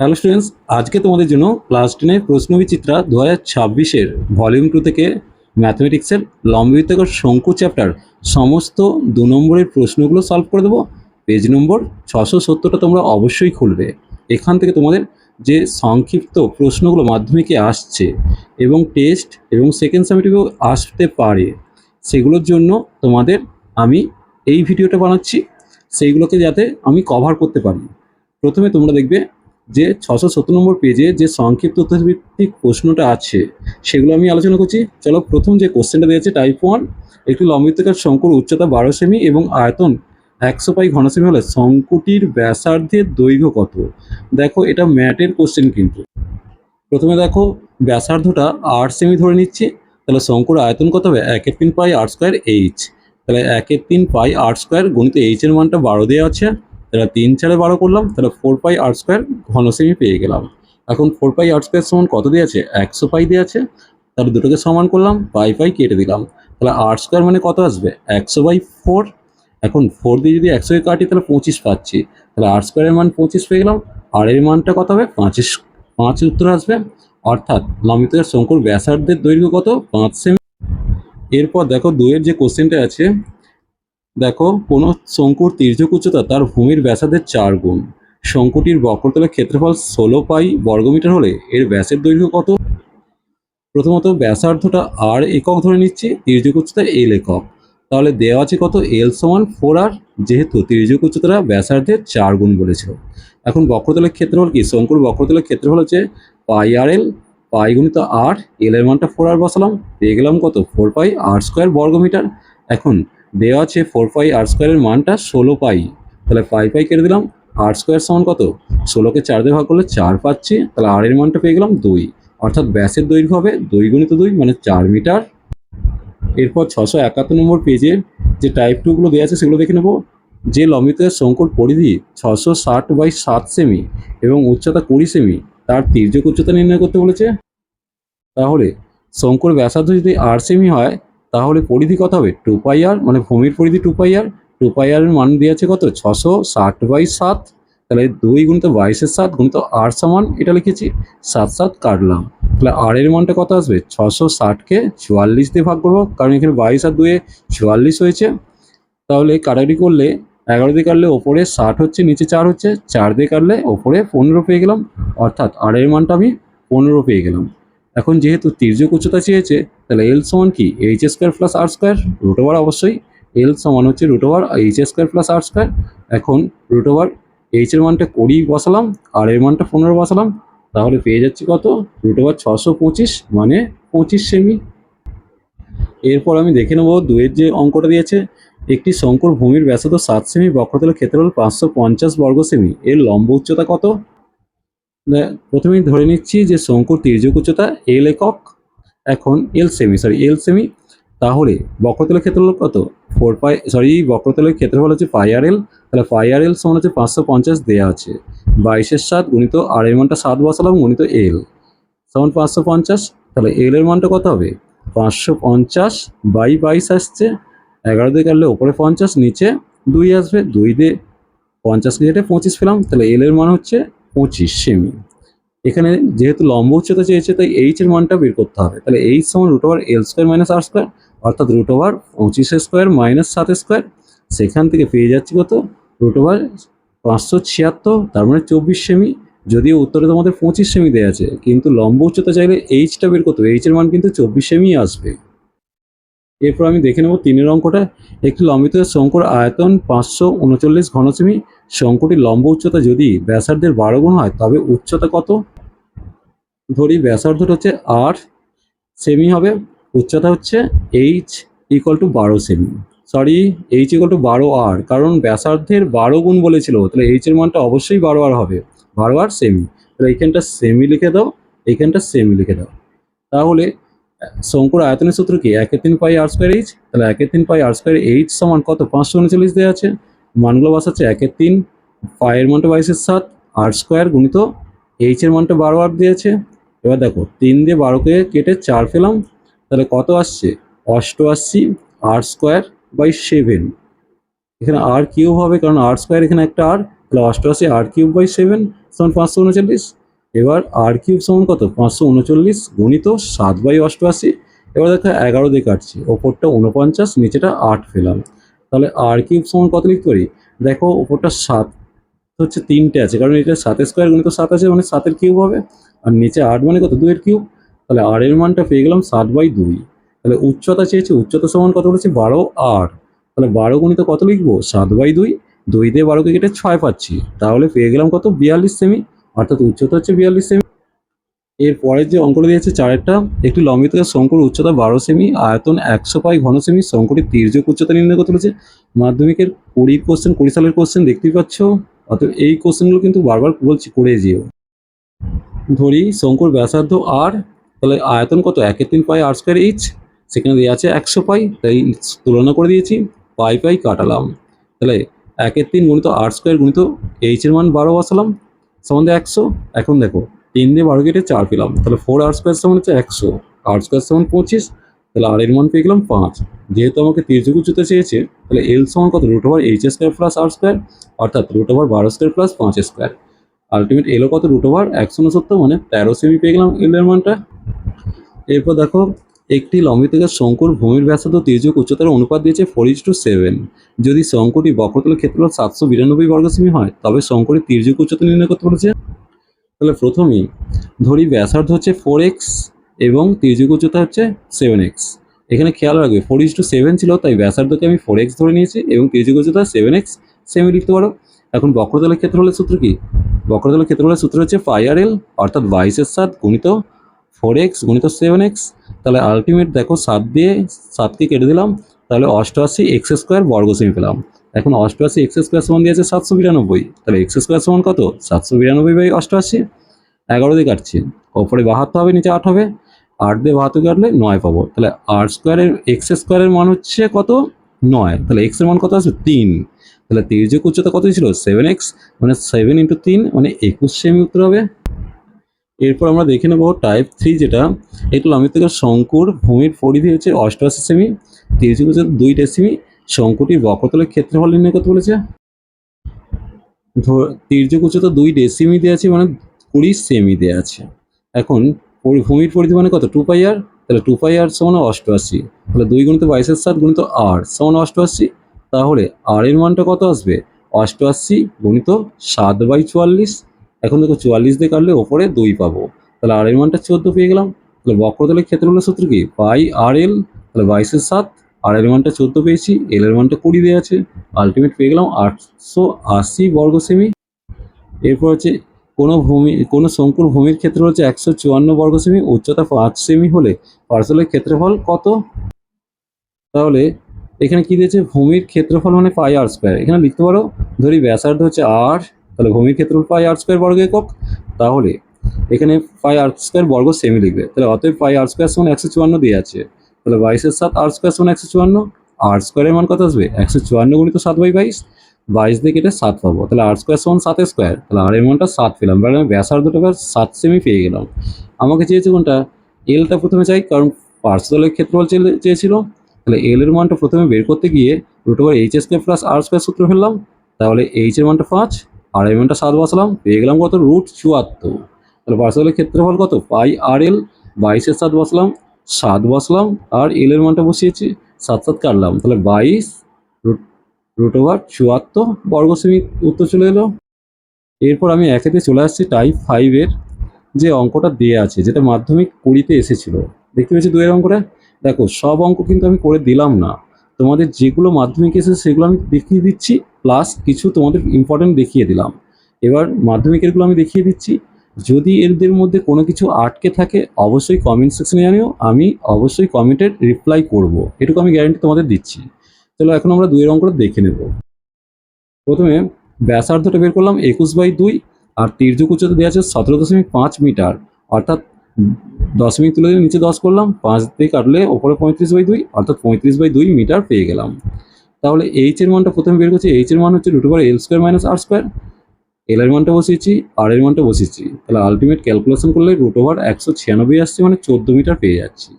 Hello students আজকে তোমাদের জন্য ক্লাস টেনের প্রশ্নবিচিত্রা দু হাজার ছাব্বিশের ভলিউম টু থেকে ম্যাথমেটিক্সের লম্বিতকর শঙ্কু চ্যাপ্টার সমস্ত দু নম্বরের প্রশ্নগুলো সলভ করে দেবো। পেজ নম্বর ছশো সত্তরটা তোমরা অবশ্যই খুলবে। এখান থেকে তোমাদের যে সংক্ষিপ্ত প্রশ্নগুলো মাধ্যমিকে আসছে এবং টেস্ট এবং সেকেন্ড সামিটিভেও আসতে পারে, সেগুলোর জন্য তোমাদের আমি এই ভিডিওটা বানাচ্ছি। সেইগুলোকে যাতে আমি কভার করতে পারি। প্রথমে তোমরা দেখবে যে ছশো সত্তর নম্বর পেজে যে সংক্ষিপ্ত উত্তরভিত্তিক প্রশ্নটা আছে, সেগুলো আমি আলোচনা করছি। চলো প্রথম যে কোশ্চেনটা দিয়েছে টাইপ ওয়ান একটি লম্বিতকার শঙ্কুর উচ্চতা বারো সেমি এবং আয়তন একশো পাই ঘন সেমি হলে শঙ্কুটির ব্যাসার্ধের দৈর্ঘ্য কত? দেখো, এটা ম্যাটের কোশ্চেন কিন্তু। প্রথমে দেখো, ব্যাসার্ধটা আট সেমি ধরে নিচ্ছি, তাহলে শঙ্কুর আয়তন কত হবে? একের তিন পাই আট স্কোয়ার এইচ তাহলে একের তিন পাই আট স্কোয়ার গণিত এইচের মানটা বারো দেওয়া আছে। তাহলে তিন চারে বারো করলাম, তাহলে ফোর পাই আট স্কোয়ার ঘন সেমি পেয়ে গেলাম। এখন ফোর পাই আট স্কোয়ার সমান কত দিয়ে আছে? একশো পাই দিয়ে আছে। তাহলে দুটোকে সমান করলাম পাই পাই কেটে দিলাম। তাহলে আট স্কোয়ার মানে কত আসবে? একশো বাই ফোর এখন ফোর দিয়ে যদি একশোকে কাটি, তাহলে পঁচিশ পাচ্ছি। তাহলে আট স্কোয়ারের মান পঁচিশ পেয়ে গেলাম। আর এর মানটা কত হবে? পাঁচিশ, পাঁচ উত্তর আসবে। অর্থাৎ লম্বিতের শঙ্কুর ব্যাসার্ধের দৈর্ঘ্য কত? পাঁচ সেমি। এরপর দেখো দুয়ের যে কোশ্চেনটা আছে দেখো, কোনো শঙ্কুর তির্যক উচ্চতা তার ভূমির ব্যাসার্ধের চার গুণ। শঙ্কুটির বক্রতলের ক্ষেত্রফল ষোলো পাই বর্গমিটার হলে এর ব্যাসের দৈর্ঘ্য কত? প্রথমত ব্যাসার্ধটা আর একক ধরে নিচ্ছি তির্যক উচ্চতা এল একক। তাহলে দেওয়া আছে কত? এল সমান ফোর আর যেহেতু তির্যক উচ্চতাটা ব্যাসার্ধের চার গুণ বলেছিল। এখন বক্রতলের ক্ষেত্রফল কি? শঙ্কুর বক্রতলের ক্ষেত্রফল হচ্ছে পাই আর এল পাই গুণিত আর এল এর মানটা ফোর আর বসালাম, পেয়ে গেলাম কত? ফোর পাই আর স্কোয়ার বর্গমিটার। এখন দেওয়া আছে ফোর পাই আর স্কোয়ারের মানটা ষোলো পাই। তাহলে পাই পাই কেটে দিলাম আর স্কোয়ার সমান কত? ষোলোকে চার দিয়ে ভাগ করলে চার পাচ্ছি, তাহলে আর এর মানটা পেয়ে গেলাম দুই। অর্থাৎ ব্যাসের দৈর্ঘ্য হবে দুই গুণিত দুই মানে চার মিটার। এরপর ছশো একাত্তর নম্বর পেজে যে টাইপ টুগুলো দেওয়া আছে সেগুলো দেখে নেব। যে লম্বিতের শঙ্কুর পরিধি ছশো ষাট বাই সাত সেমি এবং উচ্চতা কুড়ি সেমি তার তির্যক উচ্চতা নির্ণয় করতে বলেছে। তাহলে শঙ্কুর ব্যাসার্ধ যদি আর সেমি হয় তাহলে পরিধি কত হবে? টু পাই আর মানে ভূমির পরিধি টু পাই আর টু পাই আর মান দিয়েছে কত? ছশো ষাট বাই সাত। তাহলে দুই গুণিত বাইশের সাত গুণিত আর সমান, এটা লিখেছি, সাত সাত কাটলাম। তাহলে আর এর মানটা কত আসবে? ছশো ষাটকে চুয়াল্লিশ দিয়ে ভাগ করব, কারণ এখানে বাইশ আর দুয়ে চুয়াল্লিশ হয়েছে। তাহলে কাটাকাটি করলে এগারো দিয়ে কাটলে ওপরে ষাট হচ্ছে, নিচে চার হচ্ছে, চার দিয়ে কাটলে ওপরে পনেরো পেয়ে গেলাম। অর্থাৎ আর এর মানটা আমি পনেরো পেয়ে গেলাম। এখন যেহেতু তির্যক উচ্চতা চেয়েছে, তাহলে এল সমান কি? H square plus R square root over অবশ্যই এল সমান হচ্ছে root over H square plus R square এখন রুট ওভার এইচ এর মানটা কুড়ি বসালাম আর এর মানটা পনেরো বসালাম, তাহলে পেয়ে যাচ্ছি কত? রুট ওভার ছশো পঁচিশ মানে পঁচিশ সেমি এরপর আমি দেখে নেব দুয়ের যে অঙ্কটা দিয়েছে, একটি শঙ্কর ভূমির ব্যাসার্ধ সাত সেমি বক্রতলের ক্ষেত্রফল পাঁচশো পঞ্চাশ বর্গ সেমি এর লম্ব উচ্চতা কত? প্রথমেই ধরে নিচ্ছি যে শঙ্কুর তির্যক উচ্চতা এল একক, এখন এল সেমি সরি এল সেমি তাহলে বক্রতলের ক্ষেত্রফল কত? ফোর পাই সরি বক্রতলের ক্ষেত্রফল হচ্ছে পাই আর এল তাহলে পাই আর এল সমান হচ্ছে পাঁচশো পঞ্চাশ দেওয়া আছে। বাইশের সাত গুণিত আর এর মানটা সাত বসালাম গুণিত এল সমান পাঁচশো পঞ্চাশ, তাহলে এল এর মানটা কত হবে? পাঁচশো পঞ্চাশ বাই বাইশ আসছে, এগারো দিয়ে কাটলে ওপরে পঞ্চাশ, নিচে দুই আসবে, দুই দিয়ে পঞ্চাশ কেটে পঁচিশ পেলাম, তাহলে এল এর মান হচ্ছে পঁচিশ সেমি। এখানে যেহেতু লম্ব উচ্চতা চেয়েছে, তাই এইচ এর মানটা বের করতে হবে। তাহলে এইচ সমান root over L square minus R square অর্থাৎ রুট ওভার পঁচিশ স্কোয়ার মাইনাস সাত স্কোয়ার সেখান থেকে পেয়ে যাচ্ছি কত? রুট ওভার পাঁচশো ছিয়াত্তর, তার মানে চব্বিশ সেমি। যদিও উত্তরে তোমাদের পঁচিশ সেমি দেওয়া আছে, কিন্তু লম্ব উচ্চতা চাইলে এইচটা বের করতে হবে। এইচ এর মান কিন্তু চব্বিশ সেমি আসবে। এরপর আমি দেখে নেব তিনের অঙ্কটা। একটি লম্বিত শঙ্কুর আয়তন পাঁচশো উনচল্লিশ ঘন সেমি শঙ্কুটির লম্ব উচ্চতা যদি ব্যাসার্ধের বারো গুণ হয়, তবে উচ্চতা কত? ধরি ব্যাসার্ধটা হচ্ছে আট, সেমি হবে, উচ্চতা হচ্ছে এইচ ইকুয়াল টু বারো সেমি। সরি এইচ ইকুয়াল টু বারো আর, কারণ ব্যাসার্ধের বারো গুণ বলেছিল, তাহলে এইচ এর মানটা অবশ্যই বারো আর হবে, বারো আর সেমি। তাহলে এইখানটা সেমি লিখে দাও, এইখানটা সেমি লিখে দাও। তাহলে শঙ্কুর আয়তনের সূত্র কি? একের তিন পাই আর স্কোয়ার এইচ তাহলে একের তিন পাই আর স্কোয়ার এইচ সমান কত? পাঁচশো উনচল্লিশ দেওয়া আছে। মানগুলো বসাচ্ছে একের তিন পায়ের মানটা বাইশের সাত আর স্কোয়ার গুণিত এইচ এর মানটা বারো আর দিয়েছে। এবার দেখো, তিন দিয়ে বারোকে কেটে চার পেলাম, তাহলে কত আসছে? অষ্টআশি আর স্কোয়ার বাই সেভেন এখানে আর কিউব হবে, কারণ আর স্কোয়ার এখানে একটা আর তাহলে অষ্টআশি আর কিউব বাই সেভেন সমান পাঁচশো উনচল্লিশ। এবার আর কিউব সমান কত? পাঁচশো উনচল্লিশ গুণিত সাত বাই অষ্টআশি। এবার দেখো এগারো দিয়ে কাটছি, ওপরটা উনপঞ্চাশ, নিচেটা আট পেলাম। তাহলে আর কিউব সমান কত লিখতে পারি? দেখো ওপরটা সাত, হচ্ছে তিনটে আছে, কারণ এটা সাতের স্কোয়ার গুণিত সাত আছে মানে সাতের কিউব হবে। আর নিচে আট মানে কত? দুইয়ের কিউব। তাহলে আর এর মানটা পেয়ে গেলাম সাত বাই দুই। তাহলে উচ্চতা চেয়েছে, উচ্চতা সমান কত বলেছে? বারো আর তাহলে বারো গুণিত কত লিখব? সাত বাই দুই। দুই দিয়ে বারোকে কেটে ছয় পাচ্ছি। তাহলে পেয়ে গেলাম কত? বিয়াল্লিশ সেমি অর্থাৎ উচ্চতা হচ্ছে বিয়াল্লিশ সেমি। এর যে অঙ্কটা দিয়েছে চারেরটা, একটি লম্বিত শঙ্কুর উচ্চতা বারো সেমি, আয়তন একশো পাই ঘন সেমি শঙ্কুটির তির্যক উচ্চতা নির্ণয় করতে বলেছে মাধ্যমিকের কুড়ির কোশ্চেন কুড়ি সালের কোশ্চেন দেখতেই পাচ্ছ। অর্থাৎ এই কোশ্চেনগুলো কিন্তু বারবার বলছি, করে যেও। ধরি শঙ্কুর ব্যাসার্ধ আর তাহলে আয়তন কত? একের তিন পাই আর স্কোয়ার এইচ সেখানে দেওয়া আছে একশো পাই, তাই তুলনা করে দিয়েছি, পাই পাই কাটালাম। তাহলে একের তিন গুণিত আর স্কোয়ার গুণিত এইচের মান বারো বসালাম সমান একশো, এখন দেখো, তিন দিয়ে বারো কেটে চার পেলাম, তাহলে ফোর আর স্কোয়ার সমান হচ্ছে একশো আর স্কোয়ার সমান পঁচিশ, তাহলে আর এর মান পেয়ে গেলাম পাঁচ, যেহেতু আমাকে তির্যক উচ্চতা চেয়েছে, তাহলে এল সমান কত? Root over H square plus R square অর্থাৎ রুট ওভার বারো স্কোয়ার প্লাস পাঁচ স্কোয়ার আলটিমেট এলো কত? রুট ওভার একশো উনসত্তর মানে তেরো সেমি পেয়ে গেলাম এল এর মানটা, এরপর দেখো একটি লম্বিতকার শঙ্কুর ভূমির ব্যাসার্ধ তির্যক উচ্চতার অনুপাত দিয়েছে ফোর ইস টু সেভেন যদি শঙ্কুটি বক্রতলের ক্ষেত্রফল সাতশো বিরানব্বই বর্গ সেমি হয়, তবে শঙ্কুটির তির্যক উচ্চতা নির্ণয় করতে বলেছে। তাহলে প্রথমেই ধরি ব্যাসার্ধ হচ্ছে ফোর এক্স এবং তির্যক উচ্চতা হচ্ছে সেভেন এক্স এখানে খেয়াল রাখবে ফোর ইস টু সেভেন ছিল, তাই ব্যাসার্ধকে আমি ফোর এক্স ধরে নিয়েছি এবং তির্যক উচ্চতা সেভেন এক্স সেমি লিখতে পারো। এখন বক্রতলের ক্ষেত্রফলের সূত্র কি? বক্রতলের ক্ষেত্রফলের সূত্র হচ্ছে পাই আর এল অর্থাৎ বাইশের সাত গুণিত ফোর এক্স গুণিত সেভেন এক্স তাহলে আলটিমেট দেখো সাত দিয়ে সাতকে কেটে দিলাম, তাহলে অষ্টআশি এক্স স্কোয়ার বর্গ সেমি পেলাম। এখন অষ্টআশি এক্স স্কোয়ার সমান দিয়েছে সাতশো বিরানব্বই, তাহলে এক্স স্কোয়ার সমান কত? সাতশো বিরানব্বই বাই অষ্টআশি, এগারো দিয়ে কাটছি, ওপরে বাহাত্তর হবে, নিচে আট হবে, আট দিয়ে বাহাত্তর কাটলে নয় পাবো। তাহলে আর স্কোয়ারের এক্স স্কোয়ারের মান হচ্ছে কত? নয়। তাহলে এক্সের মান কত আসবে? তিন। তাহলে তির্যক উচ্চতা কত ছিল? সেভেন এক্স মানে সেভেন ইন্টু তিন মানে একুশ সেমি উত্তর হবে। এরপর আমরা দেখে নেব টাইপ থ্রি যেটা একটু শঙ্কুর ভূমির পরিধি হচ্ছে অষ্টআশি সেমি তির্যক উচ্চতা দুই ডেসিমি শঙ্কুটির বক্রতলের ক্ষেত্রফল নির্ণয় করতে বলেছে। তির্যক উচ্চতা দুই ডেসিমি দেওয়া আছে মানে কুড়ি সেমি দেওয়া আছে। এখন ভূমির পরিধি মানে কত? টু পাই আর তাহলে টু পাই আর সমান অষ্টআশি। তাহলে দুই গুণিত বাইশের সাত গুণিত আর সমান অষ্টআশি। তাহলে আর এর মানটা কত আসবে? অষ্টআশি গুণিত সাত বাই চুয়াল্লিশ এখন দেখো চুয়াল্লিশ দিয়ে কাটলে ওপরে দুই পাবো। তাহলে আর এর মানটা চোদ্দ পেয়ে গেলাম। তাহলে বক্রতলের ক্ষেত্রফলের সূত্র কি? পাই আর এল, তাহলে বাইশের সাত, আর এর মানটা চোদ্দ পেয়েছি, এল এর মানটা কুড়ি দেওয়া আছে। আলটিমেট পেয়ে গেলাম আটশো আশি বর্গ সেমি এরপর হচ্ছে কোনো ভূমি, কোনো শঙ্কুর ভূমির ক্ষেত্র হচ্ছে একশো চুয়ান্ন বর্গ সেমি উচ্চতা পাঁচ সেমি হলে পার্সেলের ক্ষেত্রফল কত? তাহলে এখানে কি দিয়েছে? ভূমির ক্ষেত্রফল মানে পাই আর স্কোয়ার। এখানে লিখতে পারো, ধরি ব্যাসার্ধ হচ্ছে আর তাহলে ভূমির ক্ষেত্রফল পাই আর স্কোয়ার বর্গ একক? তাহলে এখানে পাই আর স্কোয়ার বর্গ সেমি লিখবে। তাহলে অতএব পাই আর স্কোয়ার সমান একশো চুয়ান্ন দিয়ে আছে। তাহলে বাইশের সাত আর স্কোয়ার সমান একশো চুয়ান্ন। আর স্কোয়ারের মান কত আসবে? একশো চুয়ান্ন গুণিত সাত বাই বাইশ। বাইশ দিয়ে কেটে সাত পাবো। তাহলে আর স্কোয়ার সমান সাত স্কোয়ার তাহলে আর এর মানটা সাত পেলাম। এবার আমি ব্যাসার্ধটা এবার সাত সেমি পেয়ে গেলাম। আমাকে চেয়েছে কোনটা? এলটা প্রথমে চাই, কারণ পার্সেলের ক্ষেত্রফল চেয়ে- চেয়েছিল। তাহলে এল এর মানটা প্রথমে বের করতে গিয়ে root over H square plus R square সূত্র ফেললাম। তাহলে এইচ এর মানটা পাঁচ। এর মানটা সাত বসালাম, পেয়ে গেলাম কত? রুট চুয়াত্তর। তাহলে পার্সেলের ক্ষেত্রফল কত? পাই আর এল বাইশের সাত বসলাম সাত বসলাম, আর এল এর মানটা বসিয়েছি, সাত সাত কাটলাম। তাহলে বাইশ রুট রুট ওভার চুয়াত্তর বর্গ সেমি উত্তর চলে এলো। এরপর আমি একেতে চলে আসছি টাইপ ফাইভের যে অঙ্কটা দেওয়া আছে, যেটা মাধ্যমিক কুড়িতে এসেছিল। দেখতে পেয়েছি দুয়ের অঙ্কটা? দেখো, সব অঙ্ক কিন্তু আমি করে দিলাম না। তোমাদের যেগুলো মাধ্যমিক এসেছে, সেগুলো আমি দেখিয়ে দিচ্ছি প্লাস কিছু তোমাদের ইম্পর্টেন্ট দেখিয়ে দিলাম। এবার মাধ্যমিকেরগুলো আমি দেখিয়ে দিচ্ছি। যদি এদের মধ্যে কোনো কিছু আটকে থাকে, অবশ্যই কমেন্ট সেকশনে জানিও, আমি অবশ্যই কমেন্টের রিপ্লাই করব। এটুকু আমি গ্যারান্টি তোমাদের দিচ্ছি। চলো এখন আমরা দুইয়ের অঙ্কটা দেখে নেব। প্রথমে ব্যাসার্ধটা বের করলাম একুশ বাই দুই, আর তির্যক উচ্চতা দেওয়া আছে সতেরো দশমিক পাঁচ মিটার, অর্থাৎ দশমিক তুলে দিয়ে নিচে দশ করলাম, পাঁচ দিয়ে কাটলে ওপরে পঁয়ত্রিশ বাই দুই, অর্থাৎ পঁয়ত্রিশ বাই দুই মিটার পেয়ে গেলাম। তাহলে এইচ এর মানটা প্রথমে বের করছি এইচ এর মান হচ্ছে root L square minus R square L এর মানটা বসিয়েছি আর এর মানটা বসিয়েছি। তাহলে আলটিমেট ক্যালকুলেশন করলে রুট ওভার একশো ছিয়ানব্বই আসছে মানে চোদ্দ মিটার পেয়ে যাচ্ছি।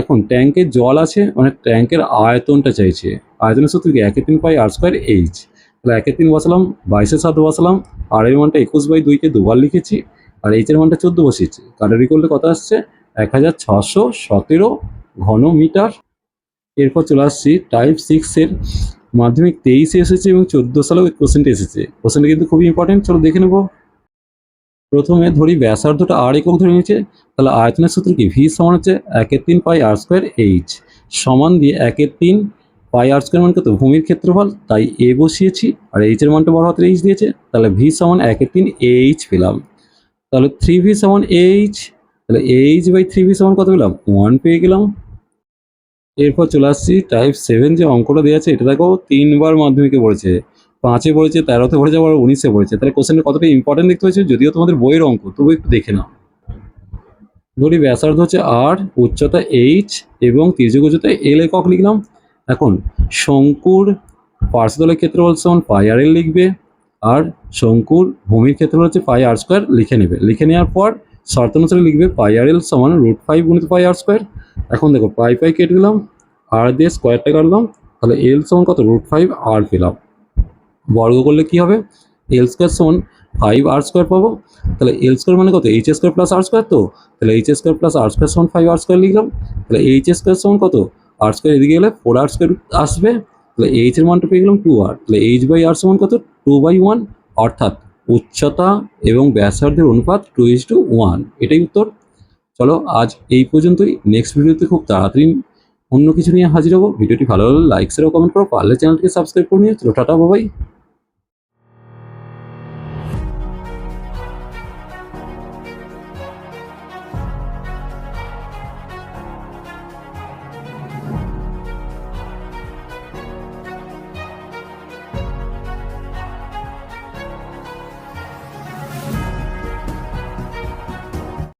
এখন ট্যাঙ্কে জল আছে মানে ট্যাঙ্কের আয়তনটা চাইছে। আয়তনের সূত্র কি? একে তিন পাই আর স্কোয়ার এইচ তাহলে একের তিন বসালাম, বাইশের সাত বসালাম আর এর মানটা একুশ বাই দুইকে দুবার লিখেছি আর এইচের মানটা চোদ্দ বসিয়েছি। কাটারি করলে কত আসছে? এক হাজার ছশো সতেরো ঘন মিটার এরপর চলে আসছি টাইপ সিক্সের মাধ্যমিক তেইশে এসেছে এবং চোদ্দ সালেও কোশ্চেনটা এসেছে। কোশ্চেনটা কিন্তু খুবই ইম্পর্টেন্ট চলো দেখে নেব। প্রথমে ধরি ব্যাসার্ধটা আর একক ধরে নিয়েছে। তাহলে আয়তনের সূত্র কি? ভি সমান হচ্ছে একের তিন পাই আর স্কোয়ার এইচ সমান দিয়ে একের তিন পাই আর স্কোয়ার মান কত ভূমির ক্ষেত্রফল, তাই এ বসিয়েছি। আর এইচের মানটা বড় হাতের এইচ দিয়েছে। তাহলে ভি সমান একের তিন এইচ পেলাম। তাহলে থ্রি ভি সমান এইচ তাহলে এইচ বাই থ্রি ভি সমান কত পেলাম? ওয়ান পেয়ে গেলাম। এরপর চলে আসছি টাইপ সেভেন যে অঙ্কটা দেওয়া আছে, এটা দেখো তিনবার মাধ্যমিকে পড়েছে, পাঁচে পড়েছে, তেরোতে পড়েছে, আবার উনিশে পড়েছে। তাহলে কোশ্চেনটা কতটা ইম্পর্টেন্ট দেখতে পাচ্ছি যদিও তোমাদের বইয়ের অঙ্ক, তবু একটু দেখে নাও। ধরি ব্যাসার্ধ হচ্ছে আর উচ্চতা এইচ এবং তির্যক উচ্চতা এল একক লিখলাম। এখন শঙ্কুর পার্শ্বতলের ক্ষেত্রফল সমান পাই আর এল লিখবে। আর শঙ্কুর ভূমির ক্ষেত্রফল হচ্ছে পাই আর স্কোয়ার লিখে নেবে। লিখে নেওয়ার পর শর্ত অনুসারে লিখবে পাই আর এল সমান রুট ফাইভ গুণিত পাই আর স্কোয়ার এখন দেখো, পাই পাই কেটে দিলাম আর দিয়ে স্কোয়ারটা কাটলাম, তাহলে এল সমান কত? রুট ফাইভ আর পেলাম। বর্গ করলে কি হবে? এল স্কোয়ার সমান ফাইভ আর স্কোয়ার পাবো। তাহলে এল স্কোয়ার মানে কত? H square plus R square তো? তাহলে H square plus R square সমান ফাইভ আর স্কোয়ার লিখলাম। তাহলে এইচ স্কোয়ার সমান কত? আর স্কোয়ার এদিকে গেলে ফোর আর স্কোয়ার আসবে। তাহলে এইচ এর মানটা পেয়ে গেলাম টু আর তাহলে এইচ বাই আর সমান কত? টু বাই ওয়ান অর্থাৎ উচ্চতা এবং ব্যাসার্ধের অনুপাত টু ইজ টু ওয়ান এটাই উত্তর। চলো আজ এই পর্যন্তই। নেক্সট ভিডিওতে খুব তাড়াতাড়ি অন্য কিছু নিয়ে হাজির হব। ভিডিওটি ভালো লাগলে লাইক শেয়ার ও কমেন্ট করো। পারলে চ্যানেলকে সাবস্ক্রাইব করে নিও। চলো টাটা বাবাই